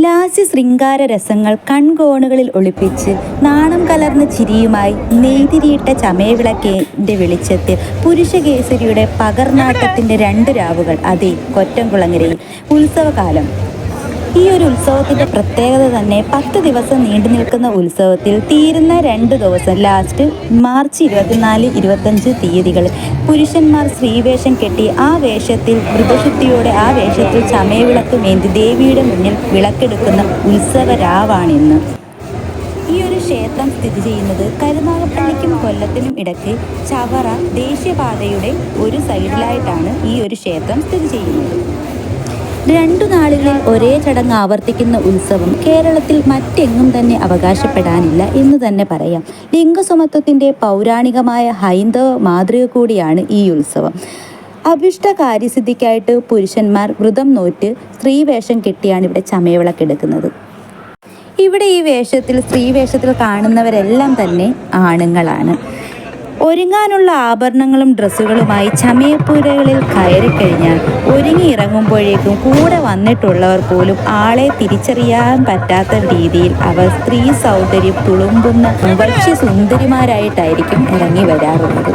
ലാസ്യ ശൃംഗാര രസങ്ങൾ കൺകോണുകളിൽ ഒളിപ്പിച്ച് നാണം കലർന്ന ചിരിയുമായി നെയ്തിരിയിട്ട ചമയവിളക്കേന്റെ വെളിച്ചത്തിൽ പുരുഷകേസരിയുടെ പകർനാട്ടത്തിന്റെ രണ്ട് രാവുകൾ അതേ കൊറ്റംകുളങ്ങരയിൽ. ഉത്സവകാലം. ഈ ഒരു ഉത്സവത്തിന്റെ പ്രത്യേകത തന്നെ പത്ത് ദിവസം നീണ്ടു നിൽക്കുന്ന ഉത്സവത്തിൽ തീരുന്ന രണ്ട് ദിവസം ലാസ്റ്റ് മാർച്ച് ഇരുപത്തിനാല് ഇരുപത്തഞ്ച് തീയതികൾ. പുരുഷന്മാർ സ്ത്രീവേഷം കെട്ടി ആ വേഷത്തിൽ മൃതശുദ്ധിയോടെ ആ വേഷത്തിൽ ചമയവിളക്ക് മേന്തി ദേവിയുടെ മുന്നിൽ വിളക്കെടുക്കുന്ന ഉത്സവ രാവാണിന്ന് ഈ ഒരു ക്ഷേത്രം സ്ഥിതി ചെയ്യുന്നത് കരുനാഗപ്പള്ളിക്കും കൊല്ലത്തിനും ഇടയ്ക്ക് ചവറ ദേശീയപാതയുടെ ഒരു സൈഡിലായിട്ടാണ് ഈ ഒരു ക്ഷേത്രം സ്ഥിതി ചെയ്യുന്നത്. രണ്ടു നാളുകളിൽ ഒരേ ചടങ്ങ് ആവർത്തിക്കുന്ന ഉത്സവം കേരളത്തിൽ മറ്റെങ്ങും തന്നെ അവകാശപ്പെടാനില്ല എന്ന് തന്നെ പറയാം. ലിംഗസമത്വത്തിന്റെ പൗരാണികമായ ഹൈന്ദവ മാതൃക കൂടിയാണ് ഈ ഉത്സവം. അഭിഷ്ട കാര്യസിദ്ധിക്കായിട്ട് പുരുഷന്മാർ വ്രതം നോറ്റ് സ്ത്രീവേഷം കെട്ടിയാണ് ഇവിടെ ചമയവിളക്കെടുക്കുന്നത് ഇവിടെ ഈ വേഷത്തിൽ സ്ത്രീ വേഷത്തിൽ കാണുന്നവരെല്ലാം തന്നെ ആണുങ്ങളാണ്. ഒരുങ്ങാനുള്ള ആഭരണങ്ങളും ഡ്രസ്സുകളുമായി ചമയപ്പുരകളിൽ കയറിക്കഴിഞ്ഞാൽ ഒരുങ്ങി ഇറങ്ങുമ്പോഴേക്കും കൂടെ വന്നിട്ടുള്ളവർ പോലും ആളെ തിരിച്ചറിയാൻ പറ്റാത്ത രീതിയിൽ അവർ സ്ത്രീ സൗന്ദര്യം തുളുമ്പുന്ന ഭക്ഷ്യ സുന്ദരിമാരായിട്ടായിരിക്കും ഇറങ്ങി വരാറുള്ളത്.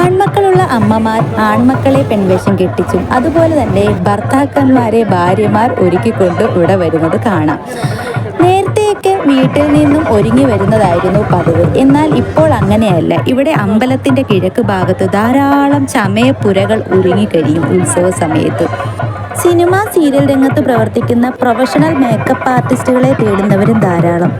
ആൺമക്കളുള്ള അമ്മമാർ ആൺമക്കളെ പെൺവേഷം കെട്ടിച്ചും അതുപോലെ തന്നെ ഭർത്താക്കന്മാരെ ഭാര്യമാർ ഒരുക്കിക്കൊണ്ട് ഇവിടെ വരുന്നത് കാണാം. നേരത്തെയൊക്കെ വീട്ടിൽ നിന്നും ഒരുങ്ങി വരുന്നതായിരുന്നു പതിവ്. എന്നാൽ ഇപ്പോൾ അങ്ങനെയല്ല. ഇവിടെ അമ്പലത്തിന്റെ കിഴക്ക് ഭാഗത്ത് ധാരാളം ചമയപ്പുരകൾ ഒരുങ്ങിക്കഴിയും ഉത്സവ സമയത്ത്. സിനിമ സീരിയൽ രംഗത്ത് പ്രവർത്തിക്കുന്ന പ്രൊഫഷണൽ മേക്കപ്പ് ആർട്ടിസ്റ്റുകളെ തേടുന്നവരും ധാരാളം.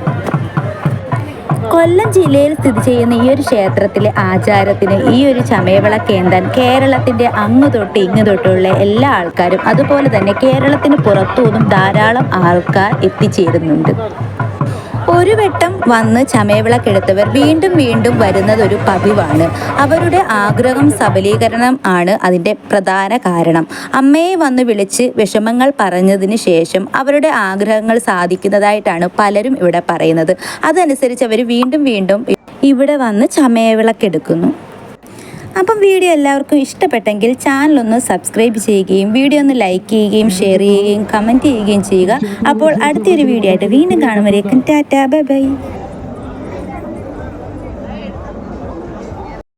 കൊല്ലം ജില്ലയിൽ സ്ഥിതി ചെയ്യുന്ന ഈ ഒരു ക്ഷേത്രത്തിലെ ആചാരത്തിന് ഈ ഒരു ചമയവിളക്ക് ഏന്താൻ കേരളത്തിന്റെ അങ്ങു തൊട്ട് ഇങ്ങു തൊട്ടുള്ള എല്ലാ ആൾക്കാരും അതുപോലെ തന്നെ കേരളത്തിന് പുറത്തുനിന്നും ധാരാളം ആൾക്കാർ എത്തിച്ചേരുന്നുണ്ട്. ഒരു വട്ടം വന്ന് ചമയവിളക്കെടുത്തവർ വീണ്ടും വീണ്ടും വരുന്നത് ഒരു പതിവാണ്. അവരുടെ ആഗ്രഹം സബലീകരണം ആണ് അതിന്റെ പ്രധാന കാരണം. അമ്മയെ വന്ന് വിളിച്ച് വിഷമങ്ങൾ പറഞ്ഞതിന് ശേഷം അവരുടെ ആഗ്രഹങ്ങൾ സാധിക്കുന്നതായിട്ടാണ് പലരും ഇവിടെ പറയുന്നത്. അതനുസരിച്ച് അവർ വീണ്ടും വീണ്ടും ഇവിടെ വന്ന് ചമയവിളക്കെടുക്കുന്നു. അപ്പം വീഡിയോ എല്ലാവർക്കും ഇഷ്ടപ്പെട്ടെങ്കിൽ ചാനൽ ഒന്ന് സബ്സ്ക്രൈബ് ചെയ്യുകയും വീഡിയോ ഒന്ന് ലൈക്ക് ചെയ്യുകയും ഷെയർ ചെയ്യുകയും കമന്റ് ചെയ്യുകയും ചെയ്യുക. അപ്പോൾ അടുത്തൊരു വീഡിയോ ആയിട്ട് വീണ്ടും കാണുമ്പോഴേക്കും ടാറ്റാ ബൈ ബൈ.